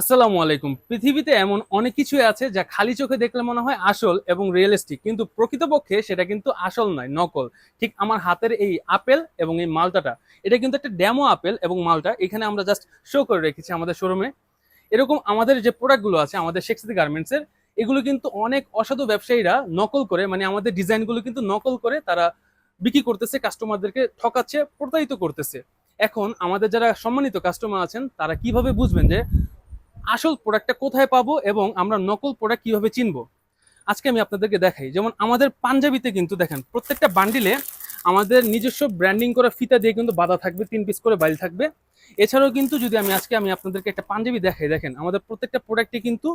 আসসালামু আলাইকুম। পৃথিবীতে এমন অনেক কিছুই আছে যা খালি চোখে দেখলে মনে হয় আসল এবং রিয়েলিস্টিক কিন্তু প্রকৃতপক্ষে সেটা কিন্তু আসল নয়, নকল। ঠিক আমার হাতের এই আপেল এবং এই মালটাটা, এটা কিন্তু একটা ড্যামো আপেল এবং মালটা এখানে আমরা জাস্ট শো করে রেখেছি আমাদের শোরুমে এরকম আমাদের যে প্রোডাক্টগুলো আছে, আমাদের শেক্সিদি গার্মেন্টসের এগুলো কিন্তু অনেক অসাধু ব্যবসায়ীরা নকল করে মানে আমাদের ডিজাইনগুলো কিন্তু নকল করে তারা বিক্রি করতেছে কাস্টমারদেরকে ঠকাচ্ছে, প্রতারিত করতেছে। এখন আমাদের যারা সম্মানিত কাস্টমার আছেন, তারা কীভাবে বুঝবেন যে আসল প্রোডাক্টটা কোথায় পাবো এবং আমরা নকল প্রোডাক্ট কীভাবে চিনবো? আজকে আমি আপনাদেরকে দেখাই। যেমন আমাদের পাঞ্জাবিতে কিন্তু দেখেন, প্রত্যেকটা বান্ডিলে আমাদের নিজস্ব ব্র্যান্ডিং করা ফিতা দিয়ে কিন্তু বাঁধা থাকবে, তিন পিস করে বাইল থাকবে। এছাড়াও কিন্তু যদি আমি আজকে আমি আপনাদেরকে একটা পাঞ্জাবি দেখাই, দেখেন আমাদের প্রত্যেকটা প্রোডাক্টে কিন্তু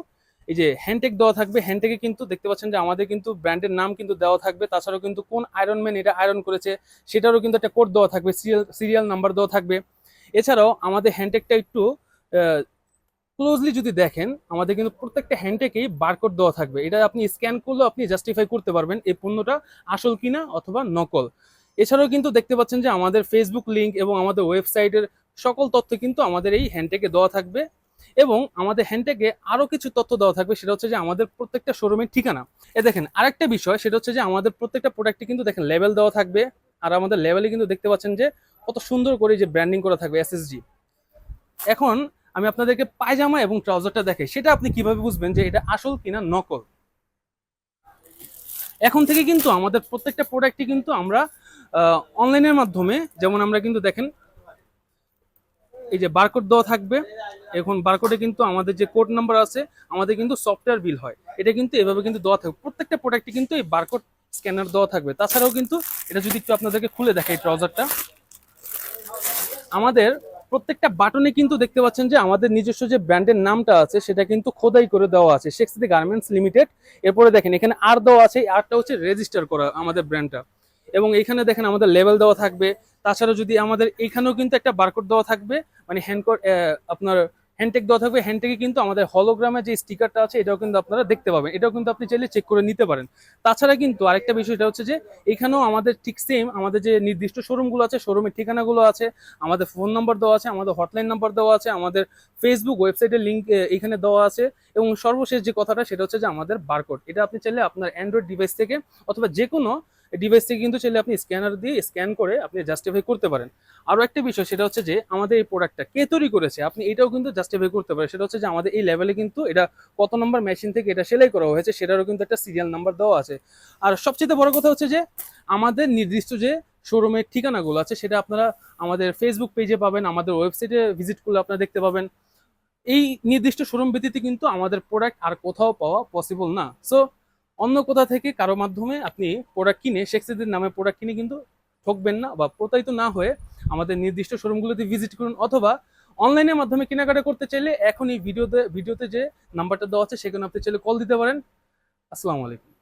এই যে হ্যান্ডটেক দেওয়া থাকবে। হ্যান্ডটেকে কিন্তু দেখতে পাচ্ছেন যে আমাদের কিন্তু ব্র্যান্ডের নাম কিন্তু দেওয়া থাকবে। তাছাড়াও কিন্তু কোন আয়রন ম্যান এটা আয়রন করেছে, সেটারও কিন্তু একটা কোড দেওয়া থাকবে সিরিয়াল সিরিয়াল নাম্বার দেওয়া থাকবে। এছাড়াও আমাদের হ্যান্ডটেকটা একটু ক্লোজলি যদি দেখেন, আমাদের কিন্তু প্রত্যেকটা হ্যান্ডটেকেই বারকোড দেওয়া থাকবে। এটা আপনি স্ক্যান করলেও আপনি জাস্টিফাই করতে পারবেন এই পণ্যটা আসল কিনা অথবা নকল। এছাড়াও কিন্তু দেখতে পাচ্ছেন যে আমাদের ফেসবুক লিঙ্ক এবং আমাদের ওয়েবসাইটের সকল তথ্য কিন্তু আমাদের এই হ্যান্ডটেকে দেওয়া থাকবে এবং আমাদের হ্যান্ডটেকে আরও কিছু তথ্য দেওয়া থাকবে, সেটা হচ্ছে যে আমাদের প্রত্যেকটা শোরুমের ঠিকানা। এ দেখেন, আরেকটা বিষয়, সেটা হচ্ছে যে আমাদের প্রত্যেকটা প্রোডাক্টে কিন্তু দেখেন লেভেল দেওয়া থাকবে আর আমাদের লেভেলে কিন্তু দেখতে পাচ্ছেন যে কত সুন্দর করে যে ব্র্যান্ডিং করা থাকবে এসএসজি এখন আমি আপনাদেরকে পায়জামা এবং ট্রাউজারটা দেখাই। সেটা আপনি কীভাবে বুঝবেন যে এটা আসল কিনা নকল? এখন থেকে কিন্তু আমাদের প্রত্যেকটা প্রোডাক্টই কিন্তু আমরা অনলাইনের মাধ্যমে, যেমন আমরা কিন্তু দেখেন, এই যে বারকোড দেওয়া থাকবে। এখন বারকোডে কিন্তু আমাদের যে কোড নাম্বার আছে, আমাদের কিন্তু সফটওয়্যার বিল হয়। এটা কিন্তু এভাবে কিন্তু দেওয়া থাকবে। প্রত্যেকটা প্রোডাক্টে কিন্তু এই বারকোড স্ক্যানার দেওয়া থাকবে। তাছাড়াও কিন্তু এটা যদি একটু আপনাদেরকে খুলে দেখে এই ট্রাউজারটা। আমাদের প্রত্যেকটা বাটনে কিন্তু দেখতে পাচ্ছেন যে আমাদের নিজস্ব যে ব্র্যান্ডের নামটা আছে, সেটা কিন্তু খোদাই করে দেওয়া আছে শেক্সিদি গার্মেন্টস লিমিটেড এরপরে দেখেন, এখানে আর দেওয়া আছে আরটা হচ্ছে রেজিস্টার করা আমাদের ব্র্যান্ডটা এবং এখানে দেখেন, আমাদের লেভেল দেওয়া থাকবে। তাছাড়া যদি আমাদের এখানেও কিন্তু একটা বারকোড দেওয়া থাকবে মানে হ্যান্ডকোড আপনার হ্যান্ডটেক দেওয়া থাকবে। হ্যান্ডটেকে কিন্তু আমাদের হলোগ্রামের যে স্টিকারটা আছে, এটাও কিন্তু আপনারা দেখতে পাবেন। এটাও কিন্তু আপনি চাইলে চেক করে নিতে পারেন। তাছাড়া কিন্তু আরেকটা বিষয়, এটা হচ্ছে যে এখানেও আমাদের ঠিক সেম আমাদের যে নির্দিষ্ট শোরুমগুলো আছে শোরুমের ঠিকানাগুলো আছে, আমাদের ফোন নাম্বার দেওয়া আছে, আমাদের হটলাইন নাম্বার দেওয়া আছে, আমাদের ফেসবুক ওয়েবসাইটের লিঙ্ক এখানে দেওয়া আছে এবং সর্বশেষ যে কথাটা, সেটা হচ্ছে যে আমাদের বারকোড এটা আপনি চাইলে আপনার অ্যান্ড্রয়েড ডিভাইস থেকে অথবা যে কোনো ডিভাইস থেকে কিন্তু চাইলে আপনি স্ক্যানার দিয়ে স্ক্যান করে আপনি জাস্টিফাই করতে পারেন। আরও একটা বিষয় সেটা হচ্ছে যে, আমাদের এই প্রোডাক্টটা কে তৈরি করেছে? আপনি এটাও কিন্তু জাস্টিফাই করতে পারেন। সেটা হচ্ছে যে, আমাদের এই লেভেলে কিন্তু এটা কত নম্বর মেশিন থেকে এটা সেলাই করা হয়েছে, সেটারও কিন্তু একটা সিরিয়াল নাম্বার দেওয়া আছে। আর সবচেয়ে বড় কথা হচ্ছে যে, আমাদের নির্দিষ্ট যে শোরুমের ঠিকানাগুলো আছে, সেটা আপনারা আমাদের ফেসবুক পেজে পাবেন, আমাদের ওয়েবসাইটে ভিজিট করলে আপনারা দেখতে পাবেন। এই নির্দিষ্ট শোরুম ব্যতীত কিন্তু আমাদের প্রোডাক্ট আর কোথাও পাওয়া পসিবল না। সো অন্য কোথা থেকে কারও মাধ্যমে আপনি প্রোডাক্ট কিনে শেক্সিদের নামে প্রোডাক্ট কিনে কিন্তু ঠকবেন না বা প্রতারিত না হয়ে আমাদের নির্দিষ্ট শোরুমগুলোতে ভিজিট করুন অথবা অনলাইনের মাধ্যমে কেনাকাটা করতে চাইলে এখন এই ভিডিওতে ভিডিওতে যে নাম্বারটা দেওয়া আছে, সেখানে আপনি চাইলে কল দিতে পারেন। আসসালামু আলাইকুম।